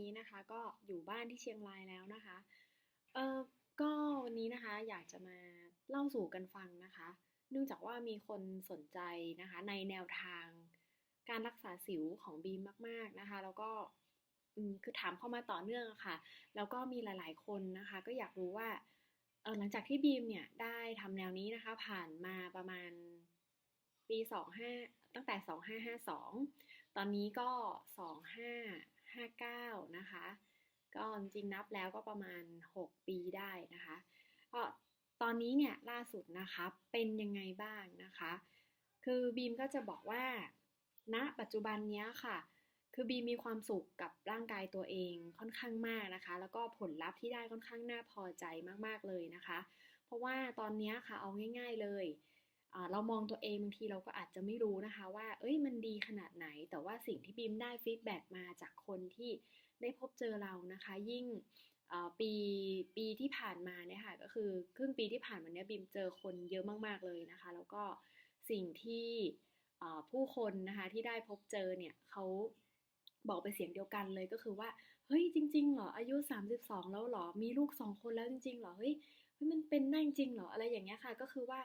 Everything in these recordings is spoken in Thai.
นี้นะคะก็อยู่บ้านที่เชียงรายแล้วนะคะ เออก็วันนี้นะคะอยากจะมาเล่าสู่กันฟังนะคะ เนื่องจากว่ามีคนสนใจนะคะ ในแนวทางการรักษาสิวของบีมมาก ๆนะคะ แล้วก็อืมคือถามเข้ามาต่อเนื่องะค่ะ แล้วก็มีหลาย ๆ คนนะคะ ก็อยากรู้ว่าเออหลังจากที่บีมเนี่ยได้ทำแนวนี้นะคะ ผ่านมาประมาณปีสองห้าตั้งแต่สองห้าห้าสองตอนนี้ก็สองห้า 59 นะคะ ก็จริงนับแล้วก็ประมาณ 6 ปีได้นะคะก็ตอนนี้เนี่ยล่าสุดนะคะเป็นยังไงบ้างนะคะ คือบีมก็จะบอกว่าณนะปัจจุบันนี้ค่ะ คือบีมมีความสุขกับร่างกายตัวเองค่อนข้างมากนะคะ แล้วก็ผลลัพธ์ที่ได้ค่อนข้างน่าพอใจมากๆเลยนะคะ เพราะว่าตอนนี้ค่ะเอาง่าย ๆเลย เรามองตัวเองบางทีเราก็อาจจะไม่รู้นะคะว่า เอ้ยมันดีขนาดไหน แต่ว่าสิ่งที่บีมได้ฟีดแบ็กมาจากคนที่ได้พบเจอเรานะคะ ยิ่งปีปีที่ผ่านมาเนี่ยค่ะก็คือครึ่งปีที่ผ่านมาเนี่ยบีมเจอคนเยอะมาก ๆเลยนะคะ แล้วก็สิ่งที่ผู้คนนะคะที่ได้พบเจอเนี่ยเขาบอกไปเสียงเดียวกันเลยก็คือว่า เฮ้ยจริงๆเหรออายุ 32 แล้วเหรอมีลูก 2 คนแล้วจริงๆเหรอเฮ้ยมันเป็นได้จริงเหรออะไรอย่างเงี้ยค่ะ ก็คือว่า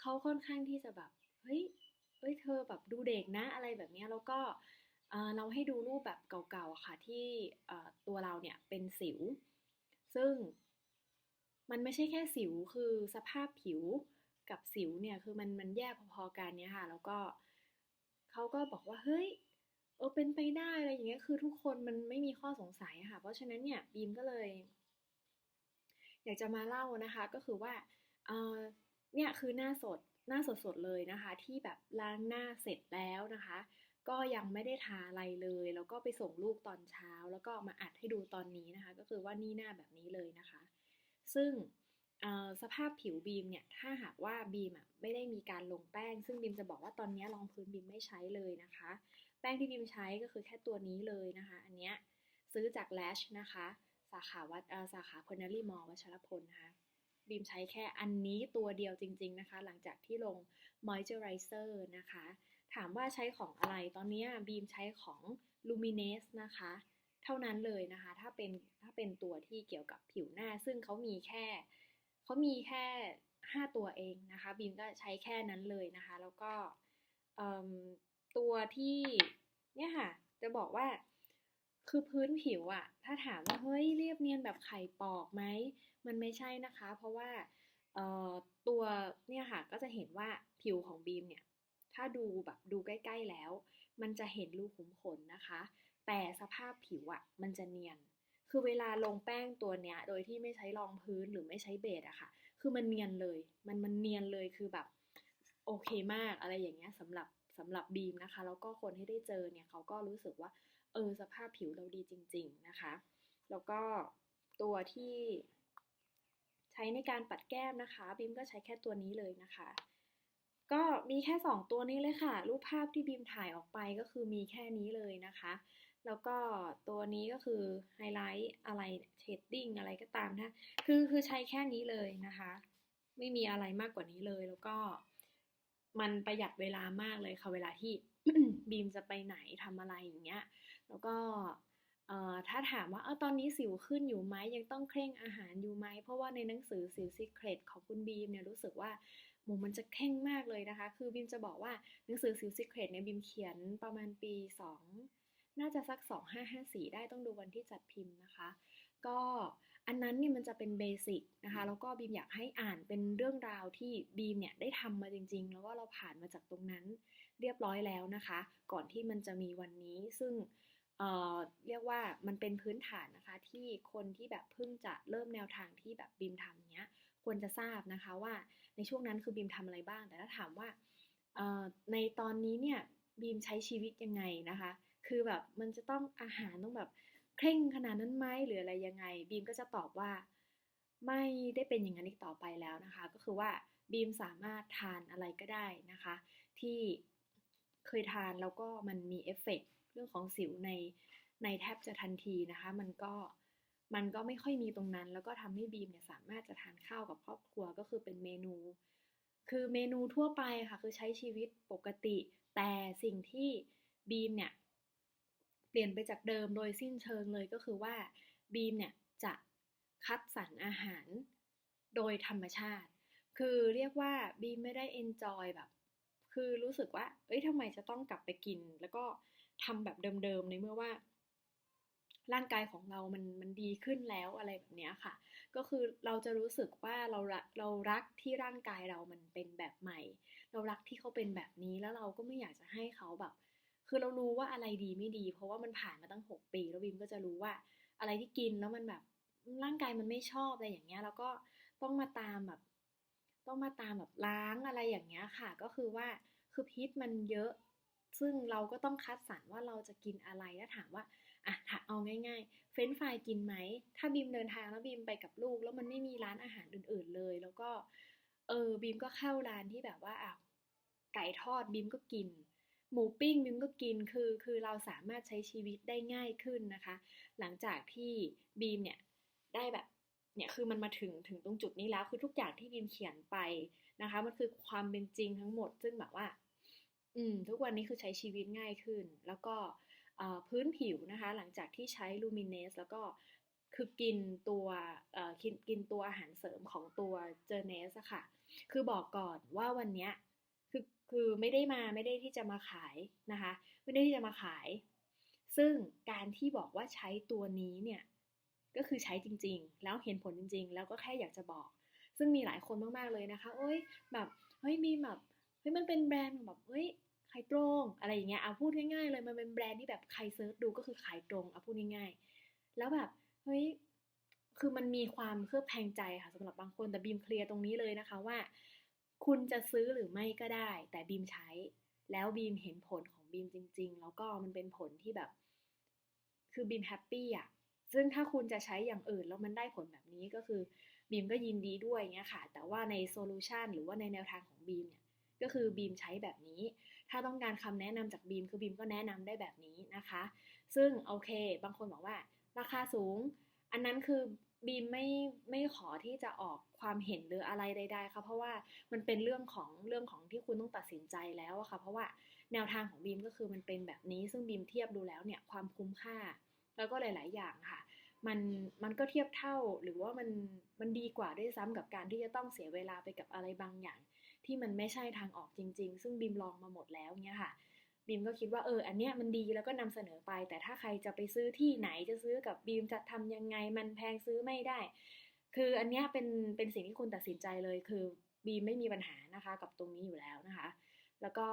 เขาค่อนข้างที่จะแบบเฮ้ยเฮ้ยเธอแบบดูเด็กนะอะไรแบบนี้แล้วก็เราให้ดูรูปแบบเก่าๆค่ะที่ตัวเราเนี่ยเป็นสิว ซึ่งมันไม่ใช่แค่สิวคือสภาพผิวกับสิวเนี่ยคือมันมันแยกพอๆกันเนี่ยค่ะ แล้วก็เขาก็บอกว่าเฮ้ยเออเป็นไปได้อะไรอย่างเงี้ยคือทุกคนมันไม่มีข้อสงสัยค่ะ เพราะฉะนั้นเนี่ยบีมก็เลย อยากจะมาเล่านะคะ ก็คือว่าเเนี่ยคือหน้าสดหน้าสดๆเลยนะคะ ที่แบบล้างหน้าเสร็จแล้วนะคะ ก็ยังไม่ได้ทาอะไรเลย แล้วก็ไปส่งลูกตอนเช้า แล้วก็มาอัดให้ดูตอนนี้นะคะ ก็คือว่านี่หน้าแบบนี้เลยนะคะ ซึ่งสภาพผิวบีมเนี่ย ถ้าหากว่าบีมอะไม่ได้มีการลงแป้ง ซึ่งบีมจะบอกว่าตอนนี้รองพื้นบีมไม่ใช้เลยนะคะ แป้งที่บีมใช้ก็คือแค่ตัวนี้เลยนะคะ อันเนี้ยซื้อจาก Lash นะคะ สาขาวัดสาขาพนารีมอวัชรพลนะคะ บีมใช้แค่อันนี้ตัวเดียวจริง ๆนะคะ หลังจากที่ลง moisturizer นะคะ ถามว่าใช้ของอะไรตอนนี้บีมใช้ของ Luminous นะคะ เท่านั้นเลยนะคะ ถ้าเป็นถ้าเป็นตัวที่เกี่ยวกับผิวหน้า ซึ่งเขามีแค่เขามีแค่ 5 ตัวเองนะคะ บีมก็ใช้แค่นั้นเลยนะคะ แล้วก็ตัวที่เนี่ยค่ะ จะบอกว่าคือพื้นผิวอะถ้าถามว่าเฮ้ยเรียบเนียนแบบไข่ปอกไหม มันไม่ใช่นะคะ เพราะว่าตัวเนี่ยค่ะก็จะเห็นว่าผิวของบีมเนี่ย ถ้าดูแบบดูใกล้ ๆแล้ว มันจะเห็นรูขุมขนนะคะ แต่สภาพผิวอะมันจะเนียน คือเวลาลงแป้งตัวเนี้ย โดยที่ไม่ใช้รองพื้นหรือไม่ใช้เบสอะค่ะ คือมันเนียนเลย มันมันเนียนเลยคือแบบโอเคมากอะไรอย่างเงี้ยสำหรับสำหรับบีมนะคะ แล้วก็คนที่ได้เจอเนี่ยเขาก็รู้สึกว่าเออสภาพผิวเราดีจริง ๆนะคะ แล้วก็ตัวที่ ช้ในการปัดแก้มนะคะบีมก็ใช้แค่ตัวนี้เลยนะคะ ก็มีแค่ 2 ตัวนี้เลยค่ะ รูปภาพที่บีมถ่ายออกไปก็คือมีแค่นี้เลยนะคะ แล้วก็ตัวนี้ก็คือไฮไลท์อะไรเชดดิ้งอะไรก็ตามนะคือคือใช้แค่นี้เลยนะคะ ไม่มีอะไรมากกว่านี้เลยแล้วก็ มันประหยัดเวลามากเลยค่ะเวลาที่บีมจะไปไหนทำอะไรอย่างเงี้ย แล้วก็ ถ้าถามว่าเออตอนนี้สิวขึ้นอยู่ไหมยังต้องเคร่งอาหารอยู่ไหมเพราะว่าในหนังสือสิวซีเครตของคุณบีมเนี่ยรู้สึกว่าหมูมันจะเคร่งมากเลยนะคะ คือบีมจะบอกว่าหนังสือสิวซีเครตเนี่ยบีมเขียนประมาณปี 2 น่าจะสัก 2554 ได้ต้องดูวันที่จัดพิมพ์นะคะ ก็อันนั้นเนี่ยมันจะเป็นเบสิกนะคะแล้วก็บีมอยากให้อ่านเป็นเรื่องราวที่บีมเนี่ยได้ทำมาจริง ๆ แล้วก็เราผ่านมาจากตรงนั้นเรียบร้อยแล้วนะคะ ก่อนที่มันจะมีวันนี้ซึ่ง เเรียกว่ามันเป็นพื้นฐานนะคะ ที่คนที่แบบเพิ่งจะเริ่มแนวทางที่แบบบีมทำเนี้ยควรจะทราบนะคะว่าในช่วงนั้นคือบีมทำอะไรบ้าง แต่ถ้าถามว่าในตอนนี้เนี่ยบีมใช้ชีวิตยังไงนะคะ คือแบบมันจะต้องอาหารต้องแบบเคร่งขนาดนั้นไหมหรืออะไรยังไง บีมก็จะตอบว่าไม่ได้เป็นอย่างนั้นอีกต่อไปแล้วนะคะ ก็คือว่าบีมสามารถทานอะไรก็ได้นะคะ ที่เคยทานแล้วก็มันมีเอฟเฟกเรื่องของสิวในในแทบจะทันทีนะคะ มันก็มันก็ไม่ค่อยมีตรงนั้น แล้วก็ทำให้บีมเนี่ยสามารถจะทานข้าวกับครอบครัวก็คือเป็นเมนู คือเมนูทั่วไปค่ะคือใช้ชีวิตปกติ แต่สิ่งที่บีมเนี่ยเปลี่ยนไปจากเดิมโดยสิ้นเชิงเลยก็คือว่าบีมเนี่ยจะคัดสรรอาหารโดยธรรมชาติ คือเรียกว่าบีมไม่ได้เอนจอยแบบ คือรู้สึกว่า เอ้ยทำไมจะต้องกลับไปกิน แล้วก็ ทำแบบเดิมๆในเมื่อว่า ร่างกายของเรามันมันดีขึ้นแล้วอะไรแบบนี้ค่ะ ก็คือเราจะรู้สึกว่าเราเรารักที่ร่างกายเรามันเป็นแบบใหม่ เรารักที่เขาเป็นแบบนี้แล้วเราก็ไม่อยากจะให้เขาแบบ คือเรารู้ว่าอะไรดีไม่ดี เพราะว่ามันผ่านมาตั้ง 6 ปีแล้วบีมก็จะรู้ว่าอะไรที่กินแล้วมันแบบร่างกายมันไม่ชอบอะไรอย่างเงี้ย แล้วก็ต้องมาตามแบบ ต้องมาตามแบบล้างอะไรอย่างเงี้ยค่ะ ก็คือว่าคือพิษมันเยอะ ซึ่งเราก็ต้องคัดสรรว่าเราจะกินอะไรแล้วถามว่าอะถ้าเอาง่าย ๆ เฟรนฟรายกินไหม ถ้าบีมเดินทางแล้วบีมไปกับลูก แล้วมันไม่มีร้านอาหารอื่น ๆเลย แล้วก็เออบีมก็เข้าร้านที่แบบว่าอะไก่ทอดบีมก็กิน หมูปิ้งบีมก็กินคือคือเราสามารถใช้ชีวิตได้ง่ายขึ้นนะคะ หลังจากที่บีมเนี่ยได้แบบเนี่ยคือมันมาถึงถึงตรงจุดนี้แล้วคือทุกอย่างที่บีมเขียนไปนะคะ มันคือความเป็นจริงทั้งหมด ซึ่งแบบว่า อืมทุกวันนี้คือใช้ชีวิตง่ายขึ้น แล้วก็พื้นผิวนะคะ หลังจากที่ใช้ลูมิเนสแล้วก็คือกินตัวกินกินตัวอาหารเสริมของตัวเจอเนสอะค่ะ คือบอกก่อนว่าวันนี้คือคือไม่ได้มาไม่ได้ที่จะมาขายนะคะ ไม่ได้ที่จะมาขาย ซึ่งการที่บอกว่าใช้ตัวนี้เนี่ยก็คือใช้จริง ๆ แล้วเห็นผลจริง ๆ แล้วก็แค่อยากจะบอก ซึ่งมีหลายคนมากๆเลยนะคะ โอ้ยแบบเฮ้ยมีแบบ ฮ้ยมันเป็นแบรนด์แบบเฮ้ยขายตรงอะไรอย่างเงี้ยเอาพูดง่ายๆเลยมันเป็นแบรนด์ที่แบบใครเซิร์ชดูก็คือขายตรงเอาพูดง่ายๆ แล้วแบบเฮ้ยคือมันมีความเครือบแคลงใจค่ะสำหรับบางคนแต่บีมเคลียร์ตรงนี้เลยนะคะว่า คุณจะซื้อหรือไม่ก็ได้ แต่บีมใช้ แล้วบีมเห็นผลของบีมจริง ๆ แล้วก็มันเป็นผลที่แบบ คือบีมแฮปปี้อะซึ่งถ้าคุณจะใช้อย่างอื่นแล้วมันได้ผลแบบนี้ก็คือบีมก็ยินดีด้วยเงี้ยค่ะ แต่ว่าในโซลูชันหรือว่าในแนวทางของบีมเนี่ย ก็คือบีมใช้แบบนี้ ถ้าต้องการคำแนะนำจากบีมคือบีมก็แนะนำได้แบบนี้นะคะ ซึ่งโอเค บางคนบอกว่า ราคาสูง อันนั้นคือบีมไม่ไม่ขอที่จะออกความเห็นหรืออะไรใดๆค่ะเพราะว่ามันเป็นเรื่องของเรื่องของที่คุณต้องตัดสินใจแล้วอะค่ะเพราะว่าแนวทางของบีมก็คือมันเป็นแบบนี้ ซึ่งบีมเทียบดูแล้วเนี่ยความคุ้มค่า แล้วก็หลาย ๆ อย่างค่ะ มันมันก็เทียบเท่าหรือว่ามันมันดีกว่าด้วยซ้ำกับการที่จะต้องเสียเวลาไปกับอะไรบางอย่าง ที่มันไม่ใช่ทางออกจริง ๆ ซึ่งบีมลองมาหมดแล้วเนี่ยค่ะบีมก็คิดว่าเอออันเนี้ยมันดีแล้วก็นำเสนอไป แต่ถ้าใครจะไปซื้อที่ไหนจะซื้อกับบีมจะทำยังไงมันแพงซื้อไม่ได้ คืออันเนี้ยเป็นเป็นสิ่งที่คุณตัดสินใจเลย คือบีมไม่มีปัญหานะคะกับตรงนี้อยู่แล้วนะคะ แล้วก็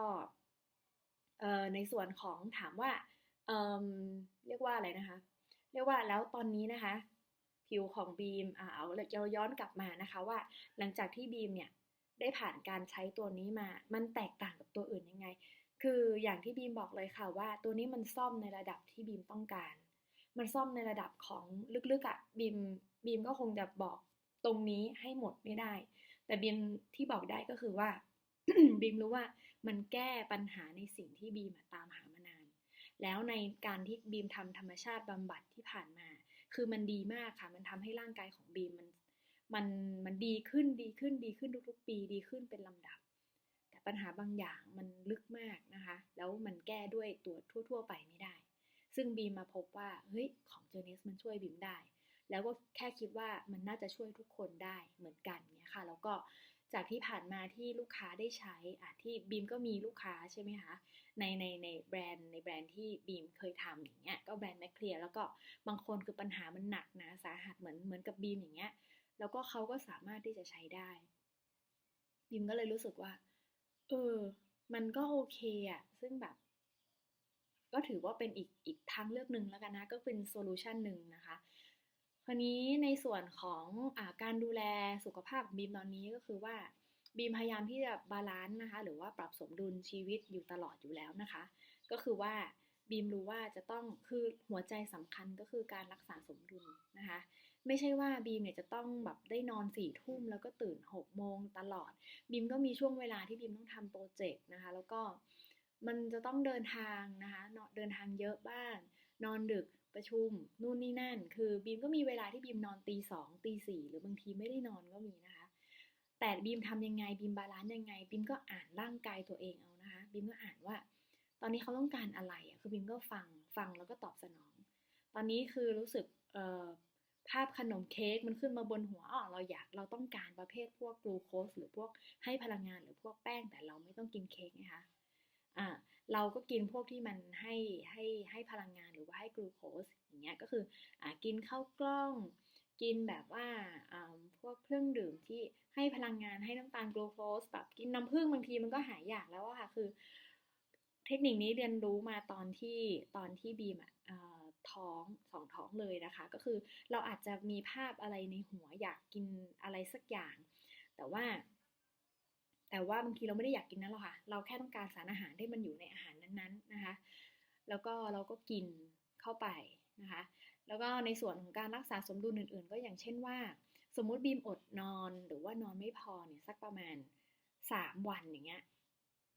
เอ่อในส่วนของถามว่าเอ่อเรียกว่าอะไรนะคะ เรียกว่าแล้วตอนนี้นะคะ ผิวของบีมอ่าเอาเราย้อนกลับมานะคะว่า หลังจากที่บีมเนี่ย ได้ผ่านการใช้ตัวนี้มา มันแตกต่างกับตัวอื่นยังไง คืออย่างที่บีมบอกเลยค่ะว่า ตัวนี้มันซ่อมในระดับที่บีมต้องการ มันซ่อมในระดับของลึกๆอะ่ะบีมบีมก็คงจะบอกตรงนี้ให้หมดไม่ได้ แต่บีมที่บอกได้ก็คือว่าบีมรู้ว่ามันแก้ปัญหาในสิ่งที่บีมตามหามานาน แล้วในการที่บีมทำธรรมชาติบำบัดที่ผ่านมา คือมันดีมากค่ะ มันทำให้ร่างกายของบีมมัน มันมันดีขึ้นดีขึ้นดีขึ้นทุกๆ ปีดีขึ้นเป็นลำดับ แต่ปัญหาบางอย่างมันลึกมากนะคะ แล้วมันแก้ด้วยตัวทั่ว ๆ ไปไม่ได้ ซึ่งบีมมาพบว่าเฮ้ยของเจเนสมันช่วยบีมได้ แล้วก็แค่คิดว่ามันน่าจะช่วยทุกคนได้เหมือนกันเนี่ยค่ะ แล้วก็จากที่ผ่านมาที่ลูกค้าได้ใช้อะที่บีมก็มีลูกค้าใช่ไหมคะในในในแบรนด์ในแบรนด์ที่บีมเคยทำอย่างเงี้ยก็แบรนด์แมคเคลียร์แล้วก็บางคนคือปัญหามันหนักนะสาหัสเหมือนเหมือนกับบีมอย่างเงี้ย แล้วก็เขาก็สามารถที่จะใช้ได้บีมก็เลยรู้สึกว่า เออ มันก็โอเคอะซึ่งแบบ ก็ถือว่าเป็นอีกอีกทางเลือกหนึ่งแล้วกันนะ ก็เป็นโซลูชันหนึ่งนะคะคราวนี้ในส่วนของอการดูแลสุขภาพบีมตอนนี้ก็คือว่าบีมพยายามที่จะบาลานซ์นะคะ หรือว่าปรับสมดุลชีวิตอยู่ตลอดอยู่แล้วนะคะ ก็คือว่าบีมรู้ว่าจะต้องคือหัวใจสำคัญก็คือการรักษาสมดุลนะคะ ไม่ใช่ว่าบีมเนี่ยจะต้องแบบได้นอนสี่ทุ่มแล้วก็ตื่นหกโมงตลอด บีมก็มีช่วงเวลาที่บีมต้องทำโปรเจกต์นะคะ แล้วก็มันจะต้องเดินทางนะคะเดินทางเยอะบ้าง นอนดึกประชุมนู่นนี่นั่น คือบีมก็มีเวลาที่บีมนอนตีสองตีสี่หรือบางทีไม่ได้นอนก็มีนะคะ แต่บีมทำยังไงบีมบาลานซ์ยังไงบีมก็อ่านร่างกายตัวเองเอานะคะบีมก็อ่านว่า ตอนนี้เขาต้องการอะไรอะคือบีมก็ฟังฟังแล้วก็ตอบสนอง ตอนนี้คือรู้สึกเอ่อ ภาพขนมเค้กมันขึ้นมาบนหัวอ๋อเราอยากเราต้องการประเภทพวกกลูโคสหรือพวกให้พลังงานหรือพวกแป้งแต่เราไม่ต้องกินเค้กนะคะอ่าเราก็กินพวกที่มันให้ให้ให้พลังงานหรือว่าให้กลูโคสอย่างเงี้ยก็คืออ่ากินข้าวกล้อง กินแบบว่าอ่าพวกเครื่องดื่มที่ให้พลังงานให้น้ำตาลกลูโคสแบบกินน้ำผึ้งบางทีมันก็หายอยากแล้วอะค่ะคือ เทคนิคนี้เรียนรู้มาตอนที่ตอนที่บีมอะ ท้องสองท้องเลยนะคะ ก็คือเราอาจจะมีภาพอะไรในหัวอยากกินอะไรสักอย่าง แต่ว่า แต่ว่าบางทีเราไม่ได้อยากกินนั่นหรอกค่ะ เราแค่ต้องการสารอาหารที่มันอยู่ในอาหารนั้นๆนะคะ แล้วก็เราก็กินเข้าไปนะคะ แล้วก็ในส่วนของการรักษาสมดุลอื่น ๆ ก็อย่างเช่นว่า สมมุติบีมอดนอนหรือว่านอนไม่พอเนี่ยสักประมาณ 3 วันอย่างเงี้ย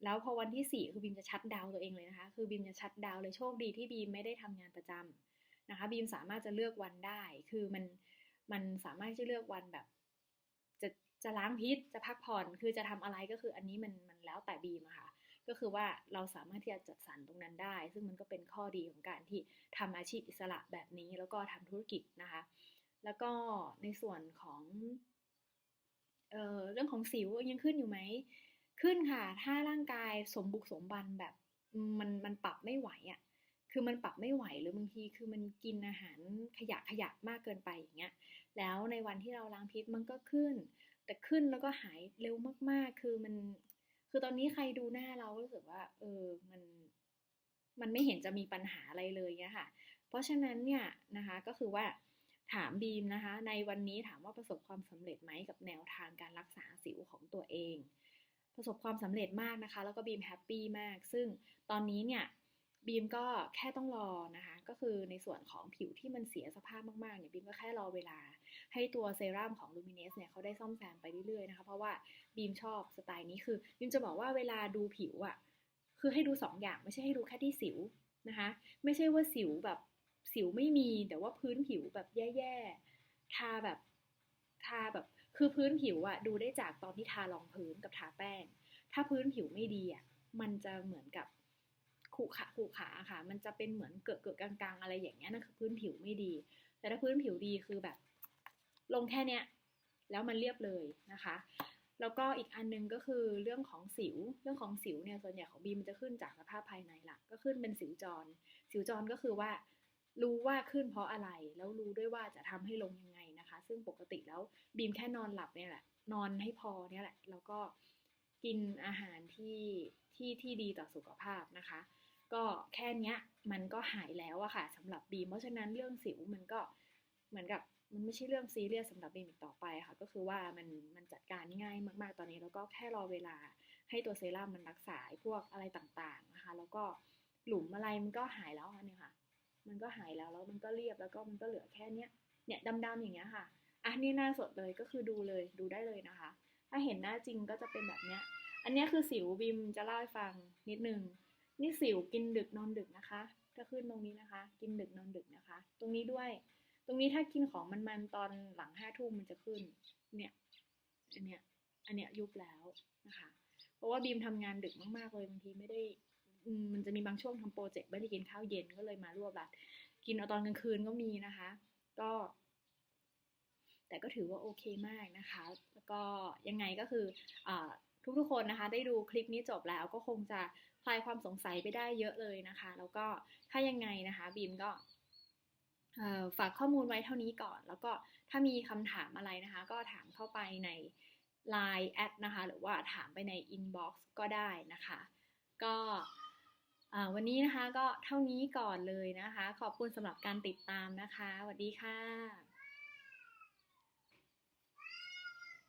แล้วพอวันที่ 4 คือบีมจะชัดดาวตัวเองเลยนะคะ คือบีมจะชัดดาวเลยโชคดีที่บีมไม่ได้ทำงานประจำนะคะ บีมสามารถจะเลือกวันได้ คือมันมันสามารถจะเลือกวันแบบ จะจะล้างพิษจะพักผ่อน คือจะทำอะไรก็คืออันนี้มันมันแล้วแต่บีมอะค่ะ ก็คือว่าเราสามารถที่จะจัดสรรตรงนั้นได้ ซึ่งมันก็เป็นข้อดีของการที่ทำอาชีพอิสระแบบนี้ แล้วก็ทำธุรกิจนะคะ แล้วก็ในส่วนของเอ่อเรื่องของสิวยังขึ้นอยู่ไหม ขึ้นค่ะ ถ้าร่างกายสมบุกสมบันแบบมันมันปรับไม่ไหวอะ่ะ คือมันปรับไม่ไหวหรือบางทีคือมันกินอาหารขยะขยะมากเกินไปอย่างเงี้ย แล้วในวันที่เราล้างพิษมันก็ขึ้น แต่ขึ้นแล้วก็หายเร็วมากๆ คือมัน คือตอนนี้ใครดูหน้าเรารู้สึกว่า เออ มัน มันไม่เห็นจะมีปัญหาอะไรเลยเงี้ยค่ะ เพราะฉะนั้นเนี่ยนะคะ ก็คือว่าถามบีมนะคะ ในวันนี้ถามว่าประสบความสำเร็จไหมกับแนวทางการรักษาสิวของตัวเอง ประสบความสำเร็จมากนะคะ แล้วก็บีมแฮปปี้มาก ซึ่งตอนนี้เนี่ยบีมก็แค่ต้องรอนะคะ ก็คือในส่วนของผิวที่มันเสียสภาพมากๆเนี่ยบีมก็แค่รอเวลา ให้ตัวเซรั่มของ Luminous เนี่ยเขาได้ซ่อมแซมไปเรื่อยๆนะคะ เพราะว่าบีมชอบสไตล์นี้คือบีมจะบอกว่าเวลาดูผิวอะ่ะคือให้ดู2ออย่างไม่ใช่ให้ดูแค่ที่สิวนะคะ ไม่ใช่ว่าสิวแบบสิวไม่มีแต่ว่าพื้นผิวแบบแย่ๆทาแบบทาแบบ คือพื้นผิวอะดูได้จากตอนที่ทารองพื้นกับทาแป้ง ถ้าพื้นผิวไม่ดีอะมันจะเหมือนกับขู่ขาขู่ขาค่ะ มันจะเป็นเหมือนเกิดเกิดกลางๆ อะไรอย่างเงี้ยนั่นคือพื้นผิวไม่ดี แต่ถ้าพื้นผิวดีคือแบบ ลงแค่เนี้ยแล้วมันเรียบเลยนะคะ แล้วก็อีกอันนึงก็คือเรื่องของสิว เรื่องของสิวเนี่ยส่วนใหญ่ของบีมันจะขึ้นจากสภาพภายในหลัก ก็ขึ้นเป็นสิวจร สิวจรก็คือว่า รู้ว่าขึ้นเพราะอะไร แล้วรู้ด้วยว่าจะทำให้ลงยังไง ซึ่งปกติแล้วบีมแค่นอนหลับเนี่ยแหละ นอนให้พอเนี่ยแหละ แล้วก็กินอาหารที่ที่ที่ดีต่อสุขภาพนะคะ ก็แค่นี้มันก็หายแล้วอะค่ะสำหรับบีมเพราะฉะนั้นเรื่องสิวมันก็เหมือนกับมันไม่ใช่เรื่องซีเรียสสำหรับบีมอีกต่อไปค่ะ ก็คือว่ามันมันจัดการง่ายมาก ๆ ตอนนี้ แล้วก็แค่รอเวลาให้ตัวเซรั่มมันรักษาพวกอะไรต่างๆนะคะ แล้วก็หลุมอะไรมันก็หายแล้วค่ะเนี่ยค่ะ มันก็หายแล้วแล้วมันก็เรียบแล้วก็มันก็เหลือแค่เนี้ยเนี่ยดำๆอย่างเงี้ยค่ะ อะนี่หน้าสดเลยก็คือดูเลยดูได้เลยนะคะ ถ้าเห็นหน้าจริงก็จะเป็นแบบเนี้ย อันนี้คือสิวบิมจะเล่าให้ฟังนิดนึง นี่สิวกินดึกนอนดึกนะคะก็ขึ้นตรงนี้นะคะ กินดึกนอนดึกนะคะ ตรงนี้ด้วย ตรงนี้ถ้ากินของมันๆตอนหลังห้าทุ่มมันจะขึ้น เนี่ย อันเนี้ย อันเนี้ยยุบแล้วนะคะ เพราะว่าบีมทำงานดึกมากๆเลยบางทีไม่ได้ มันจะมีบางช่วงทำโปรเจกต์ไม่ได้กินข้าวเย็นก็เลยมารวบรัด กินเอาตอนกลางคืนก็มีนะคะ ก็ แต่ก็ถือว่าโอเคมากนะคะ แล้วก็ยังไงก็คืออทุกๆคนนะคะ ได้ดูคลิปนี้จบแล้วก็คงจะคลายความสงสัยไปได้เยอะเลยนะคะ แล้วก็ถ้ายังไงนะคะบีมก็ฝากข้อมูลไว้เท่านี้ก่อน แล้วก็ถ้ามีคำถามอะไรนะคะ ก็ถามเข้าไปใน Line แอดนะคะ หรือว่าถามไปใน Inbox ก็ได้นะคะ ก็วันนี้นะคะก็เท่านี้ก่อนเลยนะคะ ขอบคุณสำหรับการติดตามนะคะสวัสดีค่ะ